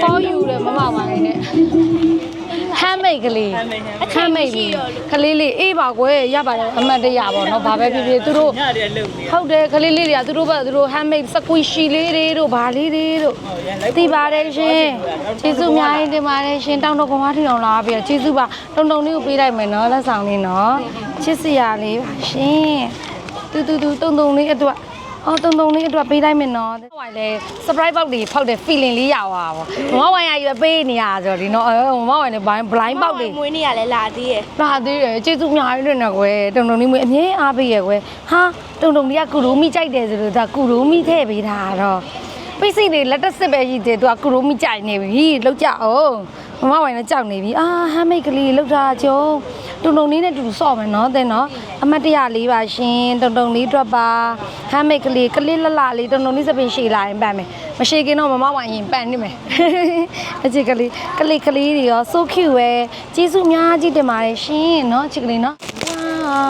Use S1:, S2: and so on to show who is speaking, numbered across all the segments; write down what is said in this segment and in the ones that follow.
S1: for you တဲ့မမဝိုင်းနဲ့ handmade ကလေး handmade ပြီးကလေးလေးအေးပါကွယ်ရပါတယ်အမှတ်တရပါတော့ဘာပဲဖြစ်ဖြစ်သူတို့
S2: ညတည်းလုံနေ
S1: ဟုတ်တယ်ကလေးလေးတွေကသူတို့ဘက်သူတို့ handmade squishy လေးတွေတို့ဘာလေးတွေတို့သိပါတယ်ရှင်ကျေးဇူးအများကြီးတင်ပါတယ်ရှင်တောင်းတော့ကွန်မထီအောင်လာပြီးတော့ကျေးဇူးပါတုံတုံလေးကိုပေးလိုက်မယ်နော်လက်ဆောင်လေးနော်ချစ်စရာလေးပါရှင်တူတူတူတုံတုံလေးအတွက် အော်တုံတုံလေးအတွက်ပေးလိုက်မယ်နော်ဟိုကလေ surprise box တွေဖောက်တဲ့ feeling လေးရပါဘောမမဝိုင်းရရွယ်ပေးနေရဆိုတော့ဒီနော်အဲမမဝိုင်းနဲ့ blind blind box တွေ
S3: မွေးနေရလဲလာသေးရဲ့
S1: လာသေးတယ်ကျေးဇူးအများကြီးလွတ်နေကွယ်တုံတုံလေးမွေးအမြဲအားပေးရကွယ်ဟာတုံတုံလေးကကုရိုမီကြိုက်တယ်ဆိုလို့ဒါကုရိုမီထည့်ပေးတာတော့ပိစိတွေလက်တက်စစ်ပဲရှိတယ်သူကကုရိုမီကြိုက်နေပြီလောက်ကြအောင် မမဝိုင်းလည်းကြောက်နေပြီအာဟမ်းမိတ်ကလေးလောက်တာကျုံတုံတုံလေးနဲ့တူတူဆော့မယ်နော်တဲ့နော်အမတ်တရလေးပါရှင်တုံတုံလေးအတွက်ပါဟမ်းမိတ်ကလေးကလေးလလလေးတုံတုံလေးစပင်ရှည်လာရင်ပန့်မယ်မရှိခင်တော့မမဝိုင်းရင်ပန့်နေမယ်အချစ်ကလေးကလေးကလေးတွေရော so cute ပဲကျေးဇူးအများကြီးတင်ပါတယ်ရှင်နော်ချစ်ကလေးနော်ဝါ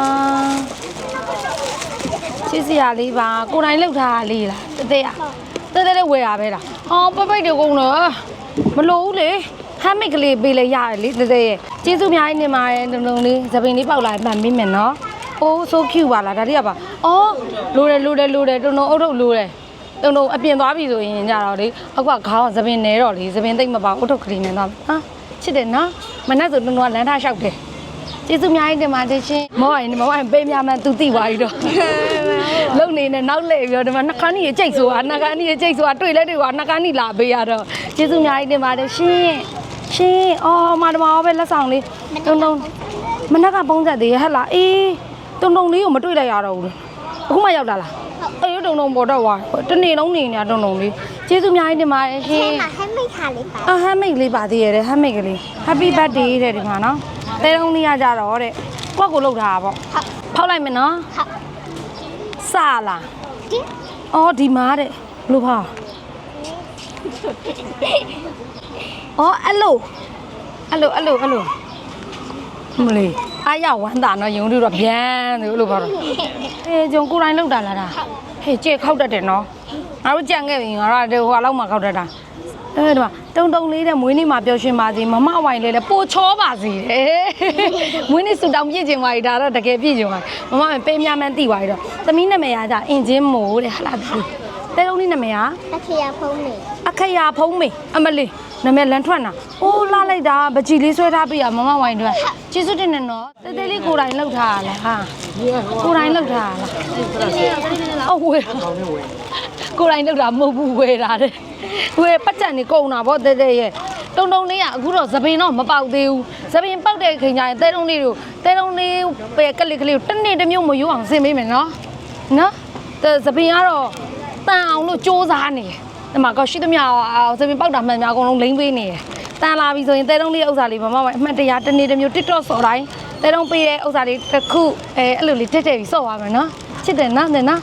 S1: ချစ်စရာလေးပါကိုယ်တိုင်လောက်ထားတာလေးလားတသေးอ่ะတသေးလေးဝယ်ရပဲလားအော်ပပိတ်တွေကုန်တော့မလို့ဘူးလေ ဟမ်းမိတ်ကလေးပေးလိုက်ရတယ်လေတသေးရဲ့ကျေးဇူးအများကြီးတင်ပါတယ်လုံလုံလေးသပင်လေးပေါက်လာရင်မှန်မိမယ်နော်အိုး so cute ပါလားဒါတွေကပါအော်လိုတယ်လိုတယ်လိုတယ်တုံတုံအုတ်ထုတ်လိုတယ်တုံတုံအပြင်သွားပြီဆိုရင်ကြတော့လေအခုကခေါင်းသပင်နေတော့လေသပင်သိမ့်မပါအုတ်ထုတ်ကလေးနဲ့တော့ဟာချစ်တယ်နော်မနဲ့ဆိုတုံတုံကလမ်းထားလျှောက်တယ်ကျေးဇူးအများကြီးတင်ပါတယ်ရှင်မောရင်မောရင်ပေးများမှသူသိသွားပြီတော့လုံနေနဲ့နောက်လှည့်ပြီးတော့ဒီမှာနှကန်းကြီးကြိတ်ဆိုတာနှကန်းကြီးကြိတ်ဆိုတာတွေ့လဲတွေ့ပါနှကန်းကြီးလာပေးရတော့ကျေးဇူးအများကြီးတင်ပါတယ်ရှင် ရှင်အော်မတော်မောပဲလက်ဆောင်လေးတုံတုံမနက်ကပုံစံသေးရဟဲ့လားအေးတုံတုံလေးကိုမတွေ့လိုက်ရတော့ဘူးလေအခုမှရောက်လာလားအေးတုံတုံပေါ်တော့ဝါတနေ့လုံးနေနေတာတုံတုံလေးကျေးဇူးအများကြီးတင်ပါတယ်ရှင်
S3: ဟဲ့မိတ်ခါလေးပါ
S1: အဟမ်းမိတ်လေးပါသေးရဲ့ဟမ်းမိတ်ကလေး Happy birthday တဲ့ဒီမှာနော်တဲတုံးလေးရကြတော့တဲ့ကိုယ့်ကိုလောက်ထားတာပေါ့ဖောက်လိုက်မယ်နော်
S3: ဟုတ်
S1: စလာအော်ဒီမှာတဲ့ဘလို့ဖောက် အော်အဲ့လိုအဲ့လိုအဲ့လိုအဲ့လိုမလေးအားရဝမ်းတာနော်ယုံတို့တော့ဗျမ်းတယ်လို့ပြောတော့အေးဂျုံကိုယ်တိုင်လောက်တာလားဒါဟေးကြဲခောက်တတ်တယ်နော်ငါတို့ကြံခဲ့ပြီငါတို့ဟိုလောက်မှခောက်တတ်တာအဲဒီမှာတုံတုံလေးတဲ့မွေးနေ့မှာပျော်ရွှင်ပါစေမမဝိုင်လေးလည်းပိုချောပါစေတဲ့မွေးနေ့ဆူတောင်ပြည့်ကျင်ပါ යි ဒါတော့တကယ်ပြည့်ကျင်ပါမမမပေးများမှန်းသိပါ යි တော့သမီးနာမည်ကကြအင်ဂျင်မိုးတဲ့ဟာလားသူတဲတုံးလေးနာမည်က
S3: အခေရဖုံးနေ
S1: အခရာဖုံးမေအမလေး နာမည်လန်ထွက်နာအိုးလာလိုက်တာပကြီးလေးဆွဲထားပြရမမဝိုင်တို့ကျေးဇူးတင်တယ်နော်တဲတဲလေးကိုယ်တိုင်လောက်ထားရလားဟာကိုယ်တိုင်လောက်ထားရလားအော်ဝေးကိုယ်တိုင်လောက်တာမဟုတ်ဘူးဝေးတာတဲ့ဝေးပတ်ကြံနေကုန်တာဗောတဲတဲရဲ့တုံတုံလေးကအခုတော့သပင်တော့မပေါက်သေးဘူးသပင်ပေါက်တဲ့ခင်ကျရင်တဲတုံလေးတို့တဲတုံလေးပဲကလေးကလေးကိုတစ်နေ့တစ်မျိုးမရိုးအောင်ဆင်ပေးမယ်နော်နော်တဲသပင်ကတော့တန်အောင်လို့စူးစမ်းနေတယ် ဒီမှာကရှိသမျှအောင်သပင်ပေါက်တာမှန်များအကုန်လုံးလိမ့်ပေးနေတယ်တန်လာပြီဆိုရင်တဲတုံလေးဥစ္စာလေးမမမအမှတ်တရတစ်နေ့တစ်မျိုး TikTok ဆော်တိုင်းတဲတုံပေးတဲ့ဥစ္စာလေးတစ်ခုအဲအဲ့လိုလေးတက်တက်ပြီးဆော့သွားမယ်နော်ချစ်တယ်နော်တဲ့နော်